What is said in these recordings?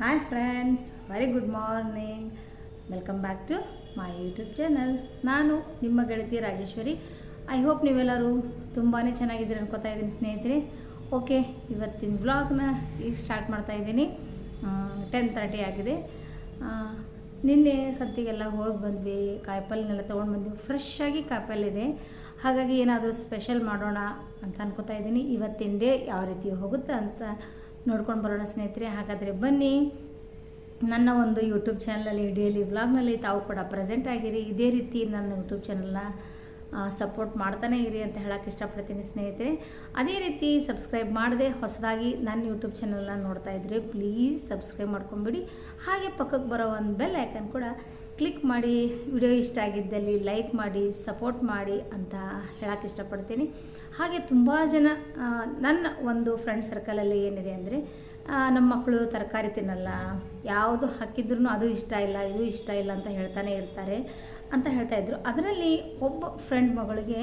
Hi friends very good morning welcome back to my YouTube channel ನಾನು ನಿಮ್ಮ ಗೆಳತಿ Rajeshwari. I hope ನೀವೆಲ್ಲರೂ ತುಂಬಾ ಚೆನ್ನಾಗಿದ್ದೀರಿ ಅನ್ಕೋತಾ ಇದ್ದೀನಿ ಸ್ನೇಹಿತರೆ. ಓಕೆ ಇವತ್ತಿನ ವ್ಲಾಗ್ನ ಈಗ ಸ್ಟಾರ್ಟ್ ಮಾಡ್ತಾ ಇದ್ದೀನಿ. ಟೆನ್ ತರ್ಟಿ ಆಗಿದೆ. ನಿನ್ನೆ ಸದ್ಯಗೆಲ್ಲ ಹೋಗಿ ಬಂದ್ವಿ. ಕಾಯಿಪಲ್ಲೆನೆಲ್ಲ ತೊಗೊಂಡು ಬಂದ್ವಿ. ಫ್ರೆಶ್ ಆಗಿ ಇದೆ ಹಾಗಾಗಿ ಏನಾದರೂ ಸ್ಪೆಷಲ್ ಮಾಡೋಣ ಅಂತ ಅನ್ಕೋತಾ ಇದ್ದೀನಿ. ಇವತ್ತಿನ ಡೇ ಯಾವ ರೀತಿ ಹೋಗುತ್ತೆ ಅಂತ ನೋಡ್ಕೊಂಡು ಬರೋಣ ಸ್ನೇಹಿತರೆ. ಹಾಗಾದರೆ ಬನ್ನಿ. ನನ್ನ ಒಂದು ಯೂಟ್ಯೂಬ್ ಚಾನಲಲ್ಲಿ ಡೈಲಿ ವ್ಲಾಗ್ನಲ್ಲಿ ತಾವು ಕೂಡ ಪ್ರೆಸೆಂಟ್ ಆಗಿರಿ. ಇದೇ ರೀತಿ ನನ್ನ ಯೂಟ್ಯೂಬ್ ಚಾನಲ್ನ ಸಪೋರ್ಟ್ ಮಾಡ್ತಾನೆ ಇರಿ ಅಂತ ಹೇಳಕ್ಕೆ ಇಷ್ಟಪಡ್ತೀನಿ ಸ್ನೇಹಿತರೆ. ಅದೇ ರೀತಿ ಸಬ್ಸ್ಕ್ರೈಬ್ ಮಾಡದೆ ಹೊಸದಾಗಿ ನನ್ನ ಯೂಟ್ಯೂಬ್ ಚಾನಲ್ನ ನೋಡ್ತಾ ಇದ್ದರೆ ಪ್ಲೀಸ್ ಸಬ್ಸ್ಕ್ರೈಬ್ ಮಾಡ್ಕೊಂಬಿಡಿ. ಹಾಗೆ ಪಕ್ಕಕ್ಕೆ ಬರೋ ಒಂದು ಬೆಲ್ ಐಕನ್ ಕೂಡ ಕ್ಲಿಕ್ ಮಾಡಿ ವಿಡಿಯೋ ಇಷ್ಟ ಆಗಿದ್ದಲ್ಲಿ ಲೈಕ್ ಮಾಡಿ ಸಪೋರ್ಟ್ ಮಾಡಿ ಅಂತ ಹೇಳಕ್ಕೆ ಇಷ್ಟಪಡ್ತೀನಿ. ಹಾಗೆ ತುಂಬ ಜನ ನನ್ನ ಒಂದು ಫ್ರೆಂಡ್ ಸರ್ಕಲಲ್ಲಿ ಏನಿದೆ ಅಂದರೆ ನಮ್ಮ ಮಕ್ಕಳು ತರಕಾರಿ ತಿನ್ನಲ್ಲ. ಯಾವುದು ಹಾಕಿದ್ರೂ ಅದು ಇಷ್ಟ ಇಲ್ಲ, ಇದು ಇಷ್ಟ ಇಲ್ಲ ಅಂತ ಹೇಳ್ತಾನೆ ಇರ್ತಾರೆ ಅಂತ ಹೇಳ್ತಾ ಇದ್ರು. ಅದರಲ್ಲಿ ಒಬ್ಬ ಫ್ರೆಂಡ್ ಮಗಳಿಗೆ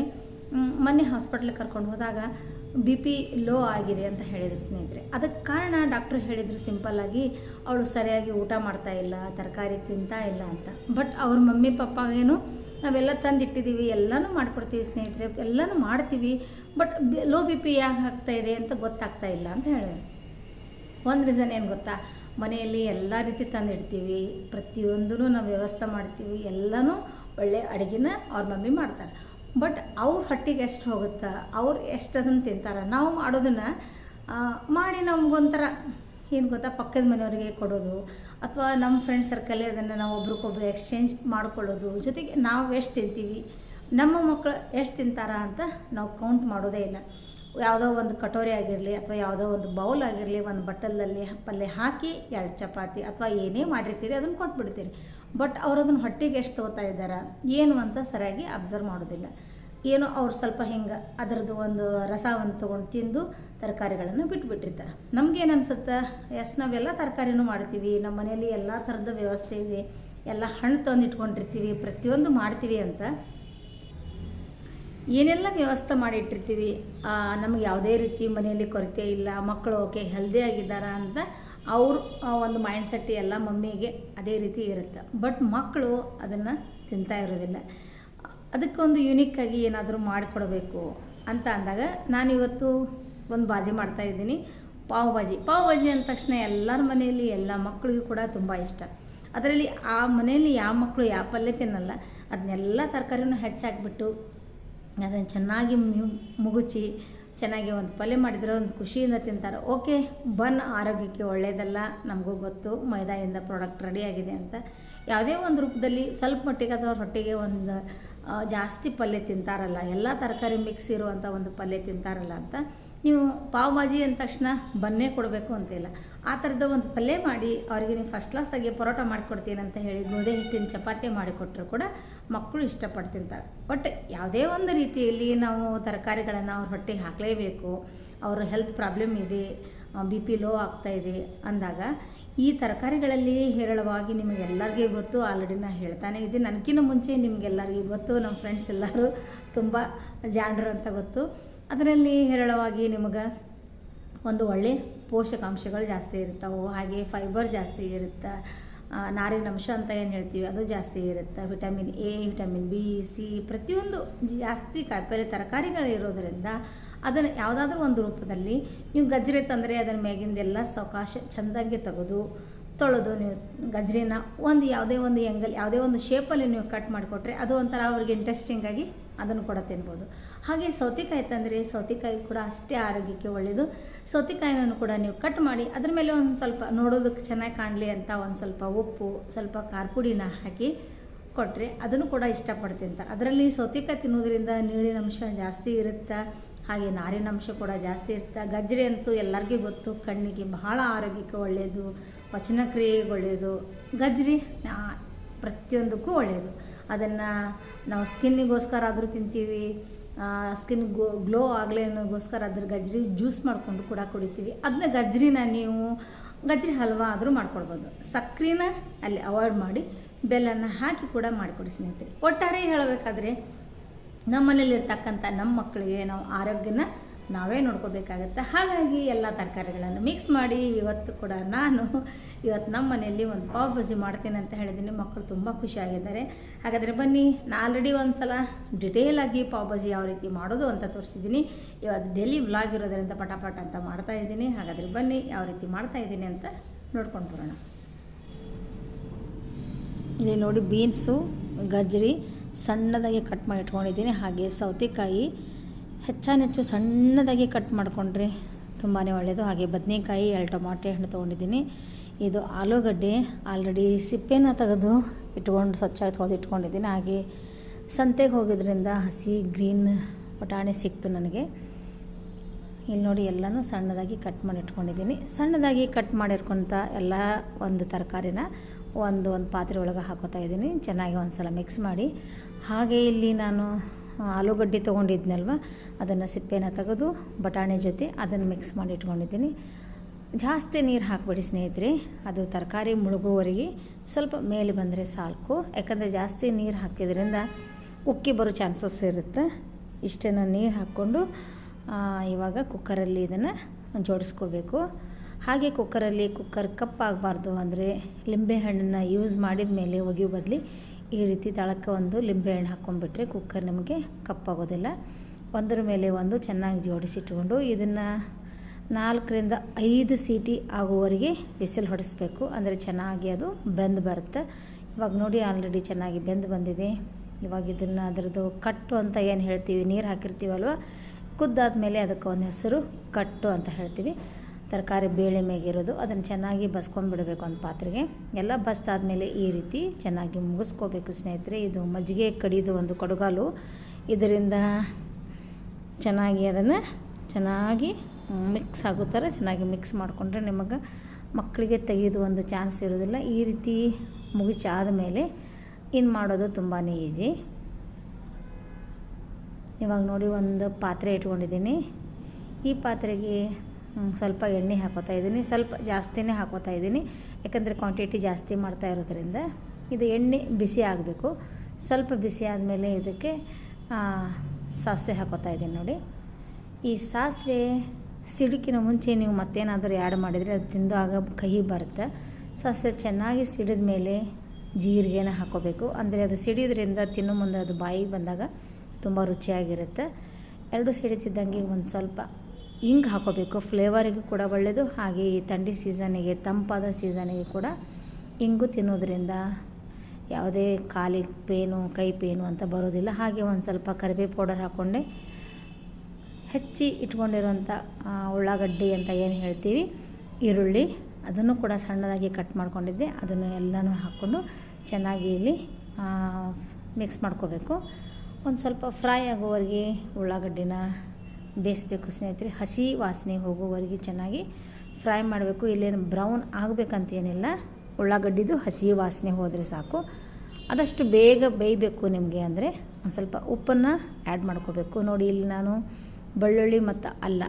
ಮೊನ್ನೆ ಹಾಸ್ಪಿಟ್ಲಿಗೆ ಕರ್ಕೊಂಡು ಹೋದಾಗ ಬಿ ಪಿ ಲೋ ಆಗಿದೆ ಅಂತ ಹೇಳಿದರು ಸ್ನೇಹಿತರೆ. ಅದಕ್ಕೆ ಕಾರಣ ಡಾಕ್ಟ್ರು ಹೇಳಿದರು ಸಿಂಪಲ್ಲಾಗಿ ಅವಳು ಸರಿಯಾಗಿ ಊಟ ಮಾಡ್ತಾ ಇಲ್ಲ, ತರಕಾರಿ ತಿಂತಾ ಇಲ್ಲ ಅಂತ. ಬಟ್ ಅವ್ರ ಮಮ್ಮಿ ಪಪ್ಪಾಗೇನು, ನಾವೆಲ್ಲ ತಂದಿಟ್ಟಿದ್ದೀವಿ, ಎಲ್ಲನೂ ಮಾಡ್ಕೊಡ್ತೀವಿ ಸ್ನೇಹಿತರೆ, ಎಲ್ಲನೂ ಮಾಡ್ತೀವಿ, ಬಟ್ ಲೋ ಬಿ ಪಿ ಯಾಕೆ ಆಗ್ತಾ ಇದೆ ಅಂತ ಗೊತ್ತಾಗ್ತಾ ಇಲ್ಲ ಅಂತ ಹೇಳಿದ್ರು. ಒಂದು ರೀಸನ್ ಏನು ಗೊತ್ತಾ? ಮನೆಯಲ್ಲಿ ಎಲ್ಲ ರೀತಿ ತಂದಿಡ್ತೀವಿ ಪ್ರತಿಯೊಂದೂ ನಾವು ವ್ಯವಸ್ಥೆ ಮಾಡ್ತೀವಿ, ಎಲ್ಲನೂ ಒಳ್ಳೆ ಅಡುಗೆನ ಅವ್ರ ಮಮ್ಮಿ ಮಾಡ್ತಾರೆ. ಬಟ್ ಅವ್ರ ಹೊಟ್ಟಿಗೆ ಎಷ್ಟು ಹೋಗುತ್ತಾ? ಅವ್ರು ಎಷ್ಟು ಅದನ್ನು ತಿಂತಾರೆ? ನಾವು ಮಾಡೋದನ್ನು ಮಾಡಿ ನಮಗೊಂಥರ, ಏನು ಗೊತ್ತಾ? ಪಕ್ಕದ ಮನೆಯವರಿಗೆ ಕೊಡೋದು, ಅಥವಾ ನಮ್ಮ ಫ್ರೆಂಡ್ ಸರ್ಕಲ್ಲೇ ಅದನ್ನು ನಾವು ಒಬ್ರಿಗೊಬ್ರು ಎಕ್ಸ್ಚೇಂಜ್ ಮಾಡ್ಕೊಳ್ಳೋದು. ಜೊತೆಗೆ ನಾವು ಎಷ್ಟು ತಿಂತೀವಿ? ನಮ್ಮ ಮಕ್ಕಳು ಎಷ್ಟು ತಿಂತಾರ ಅಂತ ನಾವು ಕೌಂಟ್ ಮಾಡೋದೇ ಇಲ್ಲ. ಯಾವುದೋ ಒಂದು ಕಟೋರಿ ಆಗಿರಲಿ, ಅಥವಾ ಯಾವುದೋ ಒಂದು ಬೌಲ್ ಆಗಿರಲಿ, ಒಂದು ಬಟ್ಟಲಲ್ಲಿ ಪಲ್ಯ ಹಾಕಿ ಎರಡು ಚಪಾತಿ, ಅಥವಾ ಏನೇ ಮಾಡಿರ್ತೀರಿ ಅದನ್ನು ಕೊಟ್ಬಿಡ್ತೀರಿ. ಬಟ್ ಅವ್ರು ಅದನ್ನು ಹೊಟ್ಟೆಗೆ ಎಷ್ಟು ತಗೋತಾ ಇದ್ದಾರೆ? ಏನು ಅಂತ ಸರಿಯಾಗಿ ಅಬ್ಸರ್ವ್ ಮಾಡೋದಿಲ್ಲ. ಏನೋ ಅವ್ರು ಸ್ವಲ್ಪ ಹಿಂಗೆ ಅದರದ್ದು ಒಂದು ರಸವನ್ನು ತೊಗೊಂಡು ತಿಂದು ತರಕಾರಿಗಳನ್ನು ಬಿಟ್ಬಿಟ್ಟಿರ್ತಾರೆ. ನಮ್ಗೇನು ಅನ್ಸುತ್ತೆ? ಎಸ್, ನಾವೆಲ್ಲ ತರಕಾರಿನೂ ಮಾಡ್ತೀವಿ. ನಮ್ಮ ಮನೆಯಲ್ಲಿ ಎಲ್ಲ ಥರದ ವ್ಯವಸ್ಥೆ ಇದೆ. ಎಲ್ಲ ಹಣ್ಣು ತಂದು ಇಟ್ಕೊಂಡಿರ್ತೀವಿ ಪ್ರತಿಯೊಂದು ಮಾಡ್ತೀವಿ ಅಂತ. ಏನೆಲ್ಲ ವ್ಯವಸ್ಥೆ ಮಾಡಿಟ್ಟಿರ್ತೀವಿ? ನಮಗೆ ಯಾವುದೇ ರೀತಿ ಮನೆಯಲ್ಲಿ ಕೊರತೆ ಇಲ್ಲ. ಮಕ್ಕಳು ಓಕೆ ಹೆಲ್ದಿ ಆಗಿದ್ದಾರಾ ಅಂತ ಅವ್ರ ಒಂದು ಮೈಂಡ್ ಸೆಟ್ ಎಲ್ಲ ಮಮ್ಮಿಗೆ ಅದೇ ರೀತಿ ಇರುತ್ತೆ. ಬಟ್ ಮಕ್ಕಳು ಅದನ್ನು ತಿಂತಾ ಇರೋದಿಲ್ಲ. ಅದಕ್ಕೊಂದು ಆಗಿ ಏನಾದರೂ ಮಾಡಿಕೊಡ್ಬೇಕು ಅಂತ ಅಂದಾಗ ನಾನು ಇವತ್ತು ಒಂದು ಬಾಜಿ ಮಾಡ್ತಾ ಇದ್ದೀನಿ. ಪಾವ್ ಬಾಜಿ. ಪಾವ್ ಬಾಜಿ ಅಂದ ತಕ್ಷಣ ಎಲ್ಲರ ಮನೆಯಲ್ಲಿ ಎಲ್ಲ ಮಕ್ಕಳಿಗೂ ಕೂಡ ತುಂಬ ಇಷ್ಟ. ಅದರಲ್ಲಿ ಆ ಮನೆಯಲ್ಲಿ ಯಾವ ಮಕ್ಕಳು ಯಾವ ಪಲ್ಯ ತಿನ್ನಲ್ಲ ಅದನ್ನೆಲ್ಲ ತರಕಾರಿನೂ ಹೆಚ್ಚಾಕ್ಬಿಟ್ಟು ಅದನ್ನು ಚೆನ್ನಾಗಿ ಮುಗುಚಿ ಚೆನ್ನಾಗಿ ಒಂದು ಪಲ್ಯ ಮಾಡಿದ್ರೆ ಒಂದು ಖುಷಿಯಿಂದ ತಿಂತಾರೆ. ಓಕೆ, ಬನ್ ಆರೋಗ್ಯಕ್ಕೆ ಒಳ್ಳೆಯದಲ್ಲ ನಮಗೂ ಗೊತ್ತು, ಮೈದಾಯಿಂದ ಪ್ರಾಡಕ್ಟ್ ರೆಡಿಯಾಗಿದೆ ಅಂತ. ಯಾವುದೇ ಒಂದು ರೂಪದಲ್ಲಿ ಸ್ವಲ್ಪ ಮಟ್ಟಿಗೆ ಅಥವಾ ಹೊಟ್ಟೆಗೆ ಒಂದು ಜಾಸ್ತಿ ಪಲ್ಯ ತಿಂತಾರಲ್ಲ, ಎಲ್ಲ ತರಕಾರಿ ಮಿಕ್ಸ್ ಇರುವಂಥ ಒಂದು ಪಲ್ಯ ತಿಂತಾರಲ್ಲ ಅಂತ, ನೀವು ಪಾವ್ ಭಾಜಿ ಅಂದ ತಕ್ಷಣ ಬನ್ನೇ ಕೊಡಬೇಕು ಅಂತಿಲ್ಲ. ಆ ಥರದ ಒಂದು ಪಲ್ಯ ಮಾಡಿ ಅವರಿಗೆ ನೀವು ಫಸ್ಟ್ ಕ್ಲಾಸಾಗಿ ಪರೋಟ ಮಾಡಿಕೊಡ್ತೀನಂತ ಹೇಳಿ ಗೋಧಿ ಹಿಟ್ಟಿನ ಚಪಾತಿ ಮಾಡಿಕೊಟ್ರು ಕೂಡ ಮಕ್ಕಳು ಇಷ್ಟಪಟ್ಟು ತಿಂತಾರೆ. ಬಟ್ ಯಾವುದೇ ಒಂದು ರೀತಿಯಲ್ಲಿ ನಾವು ತರಕಾರಿಗಳನ್ನು ಅವ್ರ ಹೊಟ್ಟೆಗೆ ಹಾಕಲೇಬೇಕು, ಅವ್ರ ಹೆಲ್ತ್ ಪ್ರಾಬ್ಲಮ್ ಇದೆ ಬಿ ಪಿ ಲೋ ಇದೆ ಅಂದಾಗ ಈ ತರಕಾರಿಗಳಲ್ಲಿ ಹೇರಳವಾಗಿ ನಿಮಗೆಲ್ಲರಿಗೂ ಗೊತ್ತು ಆಲ್ರೆಡಿ ನಾನು ಹೇಳ್ತಾನೆ ಇದ್ದೀನಿ. ನನಗಿಂತ ಮುಂಚೆ ನಿಮಗೆಲ್ಲರಿಗೂ ಗೊತ್ತು, ನಮ್ಮ ಫ್ರೆಂಡ್ಸ್ ಎಲ್ಲರೂ ತುಂಬ ಜಾಣರು ಅಂತ ಗೊತ್ತು. ಅದರಲ್ಲಿ ಹೇರಳವಾಗಿ ನಿಮಗೆ ಒಂದು ಒಳ್ಳೆ ಪೋಷಕಾಂಶಗಳು ಜಾಸ್ತಿ ಇರ್ತಾವೆ ಹಾಗೆ ಫೈಬರ್ ಜಾಸ್ತಿ ಇರುತ್ತೆ ನಾರಿನ ನಾರಿನಂಶ ಅಂತ ಏನು ಹೇಳ್ತೀವಿ ಅದು ಜಾಸ್ತಿ ಇರುತ್ತೆ vitamin A vitamin B C ಪ್ರತಿಯೊಂದು ಜಾಸ್ತಿ ಕಾಯಿಪಲ್ಯ ತರಕಾರಿಗಳು ಇರೋದರಿಂದ ಅದನ್ನು ಯಾವುದಾದ್ರೂ ಒಂದು ರೂಪದಲ್ಲಿ ನೀವು ಗಜ್ಜರಿ ತಂದರೆ ಅದರ ಮ್ಯಾಗಿಂದೆಲ್ಲ ಸಾವಕಾಶ ಚೆಂದಾಗಿ ತೆಗೆದು ತೊಳೆದು ನೀವು ಗಜ್ರಿನ ಒಂದು ಯಾವುದೇ ಒಂದು ಎಂಗಲ್ ಯಾವುದೇ ಒಂದು ಶೇಪಲ್ಲಿ ನೀವು ಕಟ್ ಮಾಡಿಕೊಟ್ರೆ ಅದು ಒಂಥರ ಅವ್ರಿಗೆ ಇಂಟ್ರೆಸ್ಟಿಂಗ್ ಆಗಿ ಅದನ್ನು ಕೂಡ ತಿನ್ಬೋದು. ಹಾಗೆ ಸೌತೆಕಾಯಿ ತಂದರೆ ಸೌತೆಕಾಯಿ ಕೂಡ ಅಷ್ಟೇ ಆರೋಗ್ಯಕ್ಕೆ ಒಳ್ಳೆಯದು ಸೌತೆಕಾಯಿನೂ ಕೂಡ ನೀವು ಕಟ್ ಮಾಡಿ, ಅದ್ರ ಮೇಲೆ ಒಂದು ಸ್ವಲ್ಪ ನೋಡೋದಕ್ಕೆ ಚೆನ್ನಾಗಿ ಕಾಣಲಿ ಅಂತ ಒಂದು ಸ್ವಲ್ಪ ಉಪ್ಪು, ಸ್ವಲ್ಪ ಖಾರ ಹಾಕಿ ಕೊಟ್ಟರೆ ಅದನ್ನು ಕೂಡ ಇಷ್ಟಪಟ್ಟು ತಿಂತಾರೆ. ಅದರಲ್ಲಿ ಸೌತೆಕಾಯಿ ತಿನ್ನೋದ್ರಿಂದ ನೀರಿನ ಅಂಶ ಜಾಸ್ತಿ ಇರುತ್ತೆ? ಹಾಗೆ ನಾರಿನ ಅಂಶ ಕೂಡ ಜಾಸ್ತಿ ಇರುತ್ತೆ? ಗಜ್ಜರಿ ಅಂತೂ ಎಲ್ಲರಿಗೂ ಗೊತ್ತು, ಕಣ್ಣಿಗೆ ಬಹಳ ಆರೋಗ್ಯಕ್ಕೆ ಒಳ್ಳೆಯದು ಪಚನಕ್ರಿಯೆಗೆ ಒಳ್ಳೆಯದು ಗಜ್ಜರಿ ಪ್ರತಿಯೊಂದಕ್ಕೂ ಒಳ್ಳೆಯದು ಅದನ್ನು ನಾವು ಸ್ಕಿನ್ನಿಗೋಸ್ಕರ ಆದರೂ ತಿಂತೀವಿ ಸ್ಕಿನ್ ಗೋ ಗ್ಲೋ ಆಗಲೇನೋಗೋಸ್ಕರ ಅದ್ರ ಗಜ್ರಿ ಜ್ಯೂಸ್ ಮಾಡಿಕೊಂಡು ಕೂಡ ಕುಡಿತೀವಿ. ಅದನ್ನ ಗಜ್ರಿನ ನೀವು ಗಜ್ರಿ ಹಲ್ವಾ ಆದರೂ ಮಾಡ್ಕೊಡ್ಬೋದು. ಸಕ್ಕರೆನ ಅಲ್ಲಿ ಅವಾಯ್ಡ್ ಮಾಡಿ ಬೆಲ್ಲನ ಹಾಕಿ ಕೂಡ ಮಾಡಿಕೊಡಿ ಸ್ನೇಹಿತರೆ. ಒಟ್ಟಾರೆ ಹೇಳಬೇಕಾದ್ರೆ ನಮ್ಮನೇಲಿರ್ತಕ್ಕಂಥ ನಮ್ಮ ಮಕ್ಕಳಿಗೆ ನಾವು ಆರೋಗ್ಯನ ನಾವೇ ನೋಡ್ಕೋಬೇಕಾಗತ್ತೆ. ಹಾಗಾಗಿ ಎಲ್ಲ ತರಕಾರಿಗಳನ್ನು ಮಿಕ್ಸ್ ಮಾಡಿ ಇವತ್ತು ಕೂಡ ನಾನು ಇವತ್ತು ನಮ್ಮ ಮನೆಯಲ್ಲಿ ಒಂದು ಪಾವ್ ಬಜ್ಜಿ ಮಾಡ್ತೀನಿ ಅಂತ ಹೇಳಿದ್ದೀನಿ. ಮಕ್ಕಳು ತುಂಬ ಖುಷಿಯಾಗಿದ್ದಾರೆ ಹಾಗಾದರೆ ಬನ್ನಿ, ನಾ ಆಲ್ರೆಡಿ ಒಂದು ಸಲ ಡಿಟೇಲಾಗಿ ಪಾವ್ ಬಜ್ಜಿ ಯಾವ ರೀತಿ ಮಾಡೋದು ಅಂತ ತೋರಿಸಿದ್ದೀನಿ. ಇವತ್ತು ಡೈಲಿ ವ್ಲಾಗ್ ಇರೋದರಿಂದ ಪಟಾಪಟ ಅಂತ ಮಾಡ್ತಾ ಇದ್ದೀನಿ. ಹಾಗಾದರೆ ಬನ್ನಿ, ಯಾವ ರೀತಿ ಮಾಡ್ತಾ ಇದ್ದೀನಿ ಅಂತ ನೋಡ್ಕೊಂಡು ಬರೋಣ. ಇಲ್ಲಿ ನೋಡಿ ಬೀನ್ಸು ಗಜ್ಜರಿ ಸಣ್ಣದಾಗಿ ಕಟ್ ಮಾಡಿ ಇಟ್ಕೊಂಡಿದ್ದೀನಿ. ಹಾಗೆ ಸೌತೆಕಾಯಿ ಹೆಚ್ಚಾನೆಚ್ಚು ಸಣ್ಣದಾಗಿ ಕಟ್ ಮಾಡಿಕೊಂಡ್ರೆ ತುಂಬಾ ಒಳ್ಳೆಯದು ಹಾಗೆ ಬದನೆಕಾಯಿ ಎರಡು ಟೊಮಾಟೆ ಹಣ್ಣು ತೊಗೊಂಡಿದ್ದೀನಿ. ಇದು ಆಲೂಗಡ್ಡೆ ಆಲ್ರೆಡಿ ಸಿಪ್ಪೆನ ತೆಗೆದು ಇಟ್ಕೊಂಡು ಸ್ವಚ್ಛಾಗಿ ತೊಳೆದು ಇಟ್ಕೊಂಡಿದ್ದೀನಿ. ಹಾಗೆ ಸಂತೆಗೆ ಹೋಗೋದ್ರಿಂದ ಹಸಿ, ಗ್ರೀನ್ ಬಟಾಣಿ ಸಿಕ್ತು ನನಗೆ. ಇಲ್ಲಿ ನೋಡಿ ಎಲ್ಲನೂ ಸಣ್ಣದಾಗಿ ಕಟ್ ಮಾಡಿ ಇಟ್ಕೊಂಡಿದ್ದೀನಿ. ಸಣ್ಣದಾಗಿ ಕಟ್ ಮಾಡಿರ್ಕೊಂತ ಎಲ್ಲ ಒಂದು ತರಕಾರಿನ ಒಂದು ಒಂದು ಪಾತ್ರೆ ಒಳಗೆ ಹಾಕೋತಾ ಇದ್ದೀನಿ. ಚೆನ್ನಾಗಿ ಒಂದು ಸಲ ಮಿಕ್ಸ್ ಮಾಡಿ. ಹಾಗೆ ಇಲ್ಲಿ ನಾನು ಆಲೂಗಡ್ಡೆ ತೊಗೊಂಡಿದ್ನಲ್ವ? ಅದನ್ನು ಸಿಪ್ಪೆನ ತೆಗೆದು ಬಟಾಣಿ ಜೊತೆ ಅದನ್ನು ಮಿಕ್ಸ್ ಮಾಡಿ ಇಟ್ಕೊಂಡಿದ್ದೀನಿ. ಜಾಸ್ತಿ ನೀರು ಹಾಕಬೇಡಿ ಸ್ನೇಹಿತರೆ. ಅದು ತರಕಾರಿ ಮುಳುಗುವವರೆಗೆ ಸ್ವಲ್ಪ ಮೇಲೆ ಬಂದರೆ ಸಾಕು. ಯಾಕಂದರೆ ಜಾಸ್ತಿ ನೀರು ಹಾಕಿದ್ರಿಂದ ಉಕ್ಕಿ ಬರೋ ಚಾನ್ಸಸ್ ಇರುತ್ತೆ. ಇಷ್ಟನ್ನು ನೀರು ಹಾಕ್ಕೊಂಡು ಇವಾಗ ಕುಕ್ಕರಲ್ಲಿ ಇದನ್ನು ಜೋಡಿಸ್ಕೋಬೇಕು. ಹಾಗೆ ಕುಕ್ಕರಲ್ಲಿ ಕುಕ್ಕರ್ ಕಪ್ಪಾಗಬಾರ್ದು ಅಂದರೆ ಲಿಂಬೆಹಣ್ಣನ್ನು ಯೂಸ್ ಮಾಡಿದ ಮೇಲೆ ಒಗೆಯೋ ಬದಲಿ ಈ ರೀತಿ ತಳಕ್ಕೆ ಒಂದು ಲಿಂಬೆಹಣ್ಣು ಹಾಕ್ಕೊಂಡ್ಬಿಟ್ರೆ ಕುಕ್ಕರ್ ನಿಮಗೆ ಕಪ್ಪಾಗೋದಿಲ್ಲ. ಒಂದರ ಮೇಲೆ ಒಂದು ಚೆನ್ನಾಗಿ ಜೋಡಿಸಿಟ್ಕೊಂಡು ಇದನ್ನು ನಾಲ್ಕರಿಂದ ಐದು ಸೀಟಿ ಆಗುವವರೆಗೆ ಬಿಸಿಲು ಹೊಡಿಸ್ಬೇಕು. ಅಂದರೆ ಚೆನ್ನಾಗಿ ಅದು ಬೆಂದು ಬರುತ್ತೆ. ಇವಾಗ ನೋಡಿ ಆಲ್ರೆಡಿ ಚೆನ್ನಾಗಿ ಬೆಂದು ಬಂದಿದೆ. ಇವಾಗ ಇದನ್ನು ಅದರದ್ದು ಕಟ್ಟು ಅಂತ ಏನು ಹೇಳ್ತೀವಿ? ನೀರು ಹಾಕಿರ್ತೀವಲ್ವ? ಕುದ್ದಾದ್ಮೇಲೆ ಅದಕ್ಕೆ ಒಂದು ಹೆಸರು ಕಟ್ಟು ಅಂತ ಹೇಳ್ತೀವಿ. ತರಕಾರಿ ಬೇಳೆ ಮೇಗಿರೋದು, ಅದನ್ನು ಚೆನ್ನಾಗಿ ಬಸ್ಕೊಂಡ್ಬಿಡಬೇಕು ಒಂದು ಪಾತ್ರೆಗೆ. ಎಲ್ಲ ಬಸ್ದಾದ್ಮೇಲೆ ಈ ರೀತಿ ಚೆನ್ನಾಗಿ ಮುಗಿಸ್ಕೋಬೇಕು ಸ್ನೇಹಿತರೆ. ಇದು ಮಜ್ಜಿಗೆ ಕಡಿದು ಒಂದು ಕೊಡಗಾಲು. ಇದರಿಂದ ಚೆನ್ನಾಗಿ ಅದನ್ನು ಚೆನ್ನಾಗಿ ಮಿಕ್ಸ್ ಆಗೋ ಥರ ಚೆನ್ನಾಗಿ ಮಿಕ್ಸ್ ಮಾಡಿಕೊಂಡ್ರೆ ನಿಮಗೆ ಮಕ್ಕಳಿಗೆ ತೆಗೆಯೋದು ಒಂದು ಚಾನ್ಸ್ ಇರೋದಿಲ್ಲ. ಈ ರೀತಿ ಮುಗಿಚಾದ ಮೇಲೆ ಇನ್ನು ಮಾಡೋದು ತುಂಬಾ ಈಸಿ. ಇವಾಗ ನೋಡಿ ಒಂದು ಪಾತ್ರೆ ಇಟ್ಕೊಂಡಿದ್ದೀನಿ. ಈ ಪಾತ್ರೆಗೆ ಸ್ವಲ್ಪ ಎಣ್ಣೆ ಹಾಕೋತಾ ಇದ್ದೀನಿ. ಸ್ವಲ್ಪ ಜಾಸ್ತಿನೇ ಹಾಕೋತಾ ಇದ್ದೀನಿ. ಯಾಕಂದರೆ ಕ್ವಾಂಟಿಟಿ ಜಾಸ್ತಿ ಮಾಡ್ತಾ ಇರೋದ್ರಿಂದ ಇದು ಎಣ್ಣೆ ಬಿಸಿ ಆಗಬೇಕು. ಸ್ವಲ್ಪ ಬಿಸಿ ಆದಮೇಲೆ ಇದಕ್ಕೆ ಸಾಸಿವೆ ಹಾಕೋತಾ ಇದ್ದೀನಿ ನೋಡಿ. ಈ ಸಾಸಿವೆ ಸಿಡುಕಿನ ಮುಂಚೆ ನೀವು ಮತ್ತೇನಾದರೂ ಆ್ಯಡ್ ಮಾಡಿದರೆ ಅದು ತಿಂದು ಆಗ ಕಹಿ ಬರುತ್ತೆ. ಸಾಸಿವೆ ಚೆನ್ನಾಗಿ ಸಿಡಿದ ಮೇಲೆ ಜೀರಿಗೆನ ಹಾಕೋಬೇಕು. ಅಂದರೆ ಅದು ಸಿಡಿಯೋದ್ರಿಂದ ತಿನ್ನೋ ಮುಂದೆ ಅದು ಬಾಯಿಗೆ ಬಂದಾಗ ತುಂಬ ರುಚಿಯಾಗಿರುತ್ತೆ. ಎರಡು ಸಿಡಿತಿದ್ದಂಗೆ ಒಂದು ಸ್ವಲ್ಪ ಹಿಂಗೆ ಹಾಕೋಬೇಕು. ಫ್ಲೇವರಿಗೂ ಕೂಡ ಒಳ್ಳೆಯದು ಹಾಗೆ ಈ ಥಂಡಿ ಸೀಸನಿಗೆ ತಂಪಾದ ಸೀಸನಿಗೆ ಕೂಡ ಹಿಂಗು ತಿನ್ನೋದ್ರಿಂದ ಯಾವುದೇ ಕಾಲಿಗೆ ಪೇನು, ಕೈ ಪೇನು ಅಂತ ಬರೋದಿಲ್ಲ. ಹಾಗೆ ಒಂದು ಸ್ವಲ್ಪ ಕರಿಬೇವು ಪೌಡರ್ ಹಾಕ್ಕೊಂಡೆ ಹೆಚ್ಚಿ ಇಟ್ಕೊಂಡಿರೋಂಥ ಉಳ್ಳಾಗಡ್ಡಿ ಅಂತ ಏನು ಹೇಳ್ತೀವಿ, ಈರುಳ್ಳಿ ಅದನ್ನು ಕೂಡ ಸಣ್ಣದಾಗಿ ಕಟ್ ಮಾಡ್ಕೊಂಡಿದ್ದೆ. ಅದನ್ನು ಎಲ್ಲನೂ ಹಾಕ್ಕೊಂಡು ಚೆನ್ನಾಗಿ ಇಲ್ಲಿ ಮಿಕ್ಸ್ ಮಾಡ್ಕೋಬೇಕು. ಒಂದು ಸ್ವಲ್ಪ ಫ್ರೈ ಆಗೋವರೆಗೆ ಉಳ್ಳಾಗಡ್ಡಿನ ಬೇಯಿಸ್ಬೇಕು ಸ್ನೇಹಿತರೆ. ಹಸಿ ವಾಸನೆ ಹೋಗೋವರೆಗೆ ಚೆನ್ನಾಗಿ ಫ್ರೈ ಮಾಡಬೇಕು. ಇಲ್ಲೇನು ಬ್ರೌನ್ ಆಗಬೇಕಂತೇನಿಲ್ಲ. ಉಳ್ಳಾಗಡ್ಡಿದು ಹಸಿ ವಾಸನೆ ಹೋದರೆ ಸಾಕು. ಆದಷ್ಟು ಬೇಗ ಬೇಯಬೇಕು ನಿಮಗೆ ಅಂದರೆ ಒಂದು ಸ್ವಲ್ಪ ಉಪ್ಪನ್ನು ಆ್ಯಡ್ ಮಾಡ್ಕೋಬೇಕು. ನೋಡಿ, ಇಲ್ಲಿ ನಾನು ಬೆಳ್ಳುಳ್ಳಿ ಮತ್ತು ಅಲ್ಲ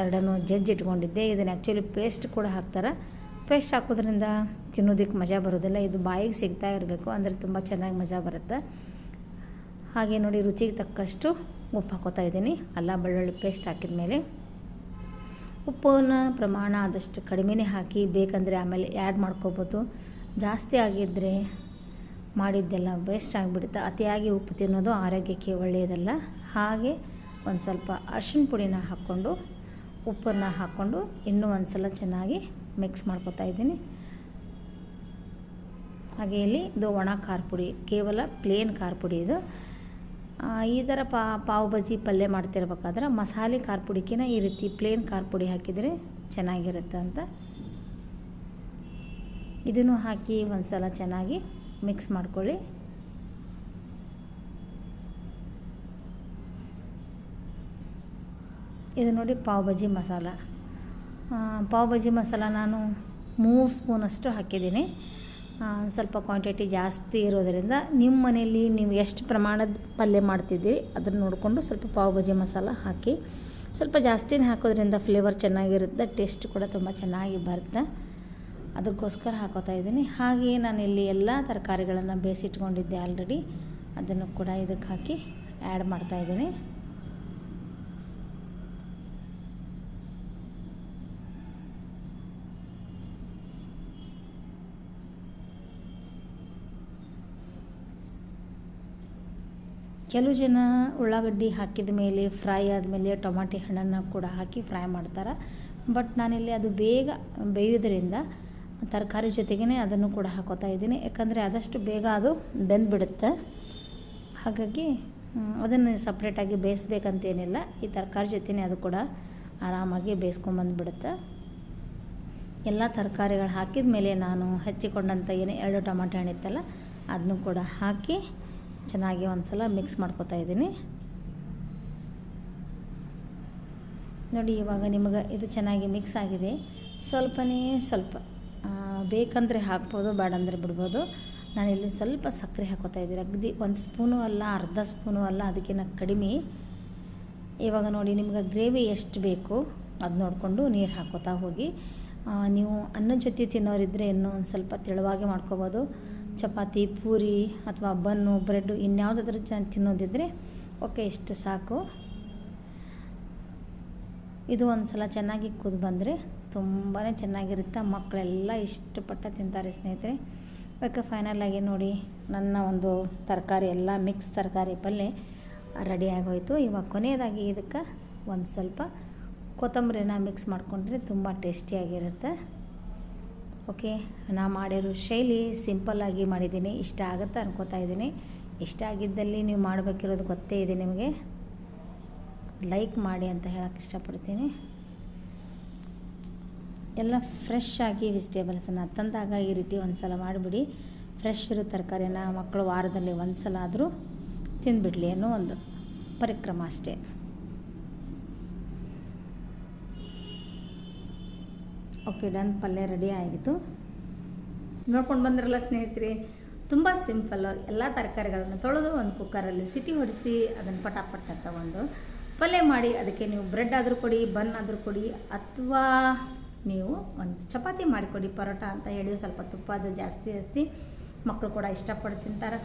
ಎರಡನ್ನೂ ಜಜ್ಜಿ ಇಟ್ಕೊಂಡಿದ್ದೆ ಇದನ್ನು ಆ್ಯಕ್ಚುಲಿ ಪೇಸ್ಟ್ ಕೂಡ ಹಾಕ್ತಾರೆ. ಪೇಸ್ಟ್ ಹಾಕೋದ್ರಿಂದ ತಿನ್ನೋದಕ್ಕೆ ಮಜಾ ಬರೋದಿಲ್ಲ. ಇದು ಬಾಯಿಗೆ ಸಿಗ್ತಾ ಇರಬೇಕು. ಅಂದರೆ ತುಂಬ ಚೆನ್ನಾಗಿ ಮಜಾ ಬರುತ್ತೆ. ಹಾಗೆ ನೋಡಿ, ರುಚಿಗೆ ತಕ್ಕಷ್ಟು ಉಪ್ಪು ಹಾಕೋತಾ ಇದ್ದೀನಿ ಅಲ್ಲ, ಬೆಳ್ಳುಳ್ಳಿ ಪೇಸ್ಟ್ ಹಾಕಿದ ಮೇಲೆ ಉಪ್ಪನ್ನು ಪ್ರಮಾಣ ಆದಷ್ಟು ಕಡಿಮೆನೇ ಹಾಕಿ, ಬೇಕಂದರೆ ಆಮೇಲೆ ಆ್ಯಡ್ ಮಾಡ್ಕೋಬೋದು. ಜಾಸ್ತಿ ಆಗಿದ್ದರೆ ಮಾಡಿದ್ದೆಲ್ಲ ವೇಸ್ಟ್ ಆಗಿಬಿಡುತ್ತೆ. ಅತಿಯಾಗಿ ಉಪ್ಪು ತಿನ್ನೋದು ಆರೋಗ್ಯಕ್ಕೆ ಒಳ್ಳೆಯದಲ್ಲ. ಹಾಗೆ ಒಂದು ಸ್ವಲ್ಪ ಅರ್ಶಿನ ಪುಡಿನ ಹಾಕ್ಕೊಂಡು, ಉಪ್ಪನ್ನು ಹಾಕ್ಕೊಂಡು ಇನ್ನೂ ಒಂದು ಸಲ ಚೆನ್ನಾಗಿ ಮಿಕ್ಸ್ ಮಾಡ್ಕೊತಾ ಇದ್ದೀನಿ ಹಾಗೆ ಇಲ್ಲಿ ಇದು ಒಣ ಖಾರ ಪುಡಿ, ಕೇವಲ ಪ್ಲೇನ್ ಖಾರ ಪುಡಿ ಇದು. ಈ ಥರ ಪಾವ್ ಬಜ್ಜಿ ಪಲ್ಯ ಮಾಡ್ತಿರ್ಬೇಕಾದ್ರೆ ಮಸಾಲೆ ಖಾರ ಪುಡಿಕಿನ ಈ ರೀತಿ ಪ್ಲೇನ್ ಖಾರ ಪುಡಿ ಹಾಕಿದರೆ ಚೆನ್ನಾಗಿರುತ್ತೆ ಅಂತ. ಇದನ್ನು ಹಾಕಿ ಒಂದು ಸಲ ಚೆನ್ನಾಗಿ ಮಿಕ್ಸ್ ಮಾಡ್ಕೊಳ್ಳಿ. ಇದು ನೋಡಿ ಪಾವ್ ಬಜ್ಜಿ ಮಸಾಲ. ಪಾವ್ ಬಜ್ಜಿ ಮಸಾಲ ನಾನು ಮೂರು ಸ್ಪೂನಷ್ಟು ಹಾಕಿದ್ದೀನಿ. ಸ್ವಲ್ಪ ಕ್ವಾಂಟಿಟಿ ಜಾಸ್ತಿ ಇರೋದರಿಂದ ನಿಮ್ಮ ಮನೆಯಲ್ಲಿ ನೀವು ಎಷ್ಟು ಪ್ರಮಾಣದ ಪಲ್ಯ ಮಾಡ್ತಿದ್ದೀರಿ ಅದನ್ನು ನೋಡಿಕೊಂಡು ಸ್ವಲ್ಪ ಪಾವ್ ಭಾಜಿ ಮಸಾಲ ಹಾಕಿ, ಸ್ವಲ್ಪ ಜಾಸ್ತಿನೇ ಹಾಕೋದ್ರಿಂದ ಫ್ಲೇವರ್ ಚೆನ್ನಾಗಿರುತ್ತೆ ಟೇಸ್ಟ್ ಕೂಡ ತುಂಬ ಚೆನ್ನಾಗಿ ಬರುತ್ತೆ. ಅದಕ್ಕೋಸ್ಕರ ಹಾಕೋತಾ ಇದ್ದೀನಿ. ನಾನು ಇಲ್ಲಿ ಎಲ್ಲ ತರಕಾರಿಗಳನ್ನು ಬೇಯಿಸಿಟ್ಕೊಂಡಿದ್ದೆ ಆಲ್ರೆಡಿ ಅದನ್ನು ಕೂಡ ಇದಕ್ಕೆ ಹಾಕಿ ಆ್ಯಡ್ ಮಾಡ್ತಾಯಿದ್ದೀನಿ ಕೆಲವು ಜನ ಉಳ್ಳಾಗಡ್ಡಿ ಹಾಕಿದ ಮೇಲೆ ಫ್ರೈ ಆದಮೇಲೆ ಟೊಮಾಟೆ ಹಣ್ಣನ್ನು ಕೂಡ ಹಾಕಿ ಫ್ರೈ ಮಾಡ್ತಾರೆ. ಬಟ್ ನಾನಿಲ್ಲಿ ಅದು ಬೇಗ ಬೇಯೋದ್ರಿಂದ ತರಕಾರಿ ಜೊತೆಗೇ ಅದನ್ನು ಕೂಡ ಹಾಕೋತಾ ಇದ್ದೀನಿ. ಯಾಕಂದರೆ ಆದಷ್ಟು ಬೇಗ ಅದು ಬೆಂದ್ಬಿಡುತ್ತೆ. ಹಾಗಾಗಿ ಅದನ್ನು ಸಪ್ರೇಟಾಗಿ ಬೇಯಿಸ್ಬೇಕಂತೇನಿಲ್ಲ. ಈ ತರಕಾರಿ ಜೊತೆನೇ ಅದು ಕೂಡ ಆರಾಮಾಗಿ ಬೇಯಿಸ್ಕೊಂಬಂದ್ಬಿಡುತ್ತೆ ಎಲ್ಲ ತರಕಾರಿಗಳು ಹಾಕಿದ ಮೇಲೆ ನಾನು ಹೆಚ್ಚಿಕೊಂಡಂಥ ಏನು ಎರಡು ಟೊಮಾಟೊ ಹಣ್ಣಿತ್ತಲ್ಲ, ಅದನ್ನು ಕೂಡ ಹಾಕಿ ಚೆನ್ನಾಗಿ ಒಂದು ಸಲ ಮಿಕ್ಸ್ ಮಾಡ್ಕೋತಾ ಇದ್ದೀನಿ. ನೋಡಿ, ಇವಾಗ ನಿಮಗೆ ಇದು ಚೆನ್ನಾಗಿ ಮಿಕ್ಸ್ ಆಗಿದೆ. ಸ್ವಲ್ಪನೇ ಸ್ವಲ್ಪ ಬೇಕಂದರೆ ಹಾಕ್ಬೋದು, ಬೇಡಂದರೆ ಬಿಡ್ಬೋದು. ನಾನಿಲ್ಲಿ ಸ್ವಲ್ಪ ಸಕ್ಕರೆ ಹಾಕೋತಾ ಇದ್ದೀನಿ. ಅಗದಿ ಒಂದು ಸ್ಪೂನು ಅಲ್ಲ, ಅರ್ಧ ಸ್ಪೂನು ಅಲ್ಲ ಅದಕ್ಕಿಂತ ಕಡಿಮೆ. ಇವಾಗ ನೋಡಿ, ನಿಮ್ಗೆ ಗ್ರೇವಿ ಎಷ್ಟು ಬೇಕು, ಅದು ನೋಡಿಕೊಂಡು ನೀರು ಹಾಕೋತಾ ಹೋಗಿ. ನೀವು ಅನ್ನದ ಜೊತೆ ತಿನ್ನೋರಿದ್ದರೆ ಇನ್ನೂ ಒಂದು ಸ್ವಲ್ಪ ತೆಳುವಾಗಿ ಮಾಡ್ಕೋಬೋದು. ಚಪಾತಿ, ಪೂರಿ ಅಥವಾ ಬನ್ನು ಬ್ರೆಡ್ಡು ಇನ್ಯಾವುದಾದ್ರೂ ಜ ತಿನ್ನೋದಿದ್ದರೆ ಓಕೆ, ಇಷ್ಟು ಸಾಕು. ಇದು ಒಂದು ಸಲ ಚೆನ್ನಾಗಿ ಕುದ್ದು ಬಂದರೆ ತುಂಬಾ ಚೆನ್ನಾಗಿರುತ್ತೆ. ಮಕ್ಕಳೆಲ್ಲ ಇಷ್ಟಪಟ್ಟು ತಿಂತಾರೆ ಸ್ನೇಹಿತರೆ. ಓಕೆ ಫೈನಲಾಗಿ ನೋಡಿ. ನನ್ನ ಒಂದು ತರಕಾರಿ ಎಲ್ಲ ಮಿಕ್ಸ್ ತರಕಾರಿ ಪಲ್ಯ ರೆಡಿ ಆಗೋಯಿತು. ಇವಾಗ ಕೊನೆಯದಾಗಿ ಇದಕ್ಕೆ ಒಂದು ಸ್ವಲ್ಪ ಕೊತ್ತಂಬರಿನ ಮಿಕ್ಸ್ ಮಾಡಿಕೊಂಡ್ರೆ ತುಂಬ ಟೇಸ್ಟಿಯಾಗಿರುತ್ತೆ. ಓಕೆ, ನಾ ಮಾಡಿರೋ ಶೈಲಿ ಸಿಂಪಲ್ಲಾಗಿ ಮಾಡಿದ್ದೀನಿ, ಇಷ್ಟ ಆಗುತ್ತೆ ಅನ್ಕೋತಾ ಇದ್ದೀನಿ. ಇಷ್ಟ ಆಗಿದ್ದಲ್ಲಿ ನೀವು ಮಾಡಬೇಕಿರೋದು ಗೊತ್ತೇ ಇದೆ ನಿಮಗೆ. ಲೈಕ್ ಮಾಡಿ ಅಂತ ಹೇಳಕ್ಕೆ ಇಷ್ಟಪಡ್ತೀನಿ. ಎಲ್ಲ ಫ್ರೆಶ್ ಆಗಿ ವೆಜಿಟೇಬಲ್ಸನ್ನು ತಂದಾಗ ಈ ರೀತಿ ಒಂದು ಸಲ ಮಾಡಿಬಿಡಿ. ಫ್ರೆಶ್ ಇರೋ ತರಕಾರಿನ ಮಕ್ಕಳು ವಾರದಲ್ಲಿ ಒಂದು ಸಲ ಆದರೂ ತಿಂದುಬಿಡಲಿ ಅನ್ನೋ ಒಂದು ಪರಿಕ್ರಮ ಅಷ್ಟೇ. Okay, done. ಪಲ್ಯ ರೆಡಿ ಆಯಿತು ನೋಡ್ಕೊಂಡು ಬಂದ್ರಲ್ಲ ಸ್ನೇಹಿತರೆ, ತುಂಬ ಸಿಂಪಲ್ಲು ಎಲ್ಲ ತರಕಾರಿಗಳನ್ನು ತೊಳೆದು ಒಂದು ಕುಕ್ಕರಲ್ಲಿ ಸಿಟಿ ಹೊಡಿಸಿ ಅದನ್ನು ಪಟಾಪಟ ತಗೊಂಡು ಪಲ್ಯ ಮಾಡಿ, ಅದಕ್ಕೆ ನೀವು ಬ್ರೆಡ್ ಆದರೂ ಕೊಡಿ, ಬನ್ ಆದರೂ ಕೊಡಿ, ಅಥವಾ ನೀವು ಒಂದು ಚಪಾತಿ ಮಾಡಿಕೊಡಿ, ಪರೋಟ ಅಂತ ಹೇಳಿ ಸ್ವಲ್ಪ ತುಪ್ಪ ಅದು ಜಾಸ್ತಿ ಜಾಸ್ತಿ ಮಕ್ಕಳು ಕೂಡ ಇಷ್ಟಪಟ್ಟು ತಿಂತಾರೆ.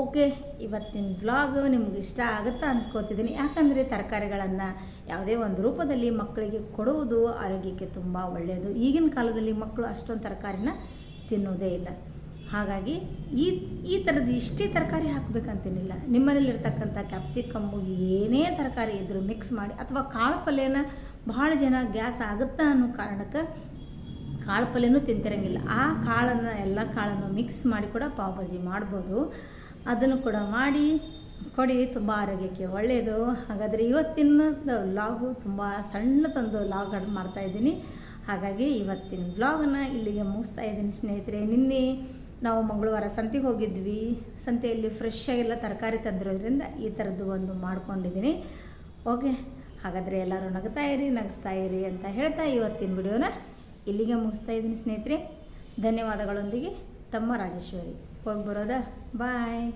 ಓಕೆ, ಇವತ್ತಿನ ವ್ಲಾಗ್ ನಿಮ್ಗೆ ಇಷ್ಟ ಆಗುತ್ತಾ ಅಂದ್ಕೋತಿದ್ದೀನಿ ಯಾಕಂದರೆ ತರಕಾರಿಗಳನ್ನು ಯಾವುದೇ ಒಂದು ರೂಪದಲ್ಲಿ ಮಕ್ಕಳಿಗೆ ಕೊಡುವುದು ಆರೋಗ್ಯಕ್ಕೆ ತುಂಬ ಒಳ್ಳೆಯದು. ಈಗಿನ ಕಾಲದಲ್ಲಿ ಮಕ್ಕಳು ಅಷ್ಟೊಂದು ತರಕಾರಿನ ತಿನ್ನೋದೇ ಇಲ್ಲ. ಹಾಗಾಗಿ ಈ ಈ ಥರದ ಇಷ್ಟೇ ತರಕಾರಿ ಹಾಕಬೇಕಂತೇನಿಲ್ಲ. ನಿಮ್ಮನೇಲಿರ್ತಕ್ಕಂಥ ಕ್ಯಾಪ್ಸಿಕಮ್ಮು ಏನೇ ತರಕಾರಿ ಇದ್ದರೂ ಮಿಕ್ಸ್ ಮಾಡಿ ಅಥವಾ ಕಾಳು ಪಲ್ಯನ ಭಾಳ ಜನ ಗ್ಯಾಸ್ ಆಗುತ್ತಾ ಅನ್ನೋ ಕಾರಣಕ್ಕೆ ಕಾಳು ಪಲ್ಯನೂ ತಿಂತಿರಂಗಿಲ್ಲ. ಆ ಕಾಳನ್ನು, ಎಲ್ಲ ಕಾಳನ್ನು ಮಿಕ್ಸ್ ಮಾಡಿ ಕೂಡ ಪಾವ್ ಭಾಜಿ ಮಾಡ್ಬೋದು. ಅದನ್ನು ಕೂಡ ಮಾಡಿ, ಕೊಡಿ, ತುಂಬ ಆರೋಗ್ಯಕ್ಕೆ ಒಳ್ಳೆಯದು ಹಾಗಾದರೆ ಇವತ್ತಿನ ವ್ಲಾಗು ತುಂಬ ಸಣ್ಣದೊಂದು ವ್ಲಾಗ್ ಮಾಡ್ತಾಯಿದ್ದೀನಿ ಹಾಗಾಗಿ ಇವತ್ತಿನ ವ್ಲಾಗನ್ನು ಇಲ್ಲಿಗೆ ಮುಗಿಸ್ತಾ ಇದ್ದೀನಿ ಸ್ನೇಹಿತರೆ. ನಿನ್ನೆ ನಾವು ಮಂಗಳವಾರ ಸಂತೆಗೆ ಹೋಗಿದ್ವಿ. ಸಂತೆಯಲ್ಲಿ ಫ್ರೆಶ್ ಆಗೆಲ್ಲ ತರಕಾರಿ ತಂದಿರೋದ್ರಿಂದ ಈ ಥರದ್ದು ಒಂದು ಮಾಡ್ಕೊಂಡಿದ್ದೀನಿ. ಓಕೆ, ಹಾಗಾದರೆ ಎಲ್ಲರೂ ನಗ್ತಾ ಇರಿ, ನಗಿಸ್ತಾ ಇರಿ ಅಂತ ಹೇಳ್ತಾ ಇವತ್ತಿನ ವಿಡಿಯೋನ ಇಲ್ಲಿಗೆ ಮುಗಿಸ್ತಾ ಇದ್ದೀನಿ ಸ್ನೇಹಿತರೆ. ಧನ್ಯವಾದಗಳೊಂದಿಗೆ, ತಮ್ಮ ರಾಜೇಶ್ವರಿ. ಹೋಗಿ ಬರೋದಾ ಬಾಯ್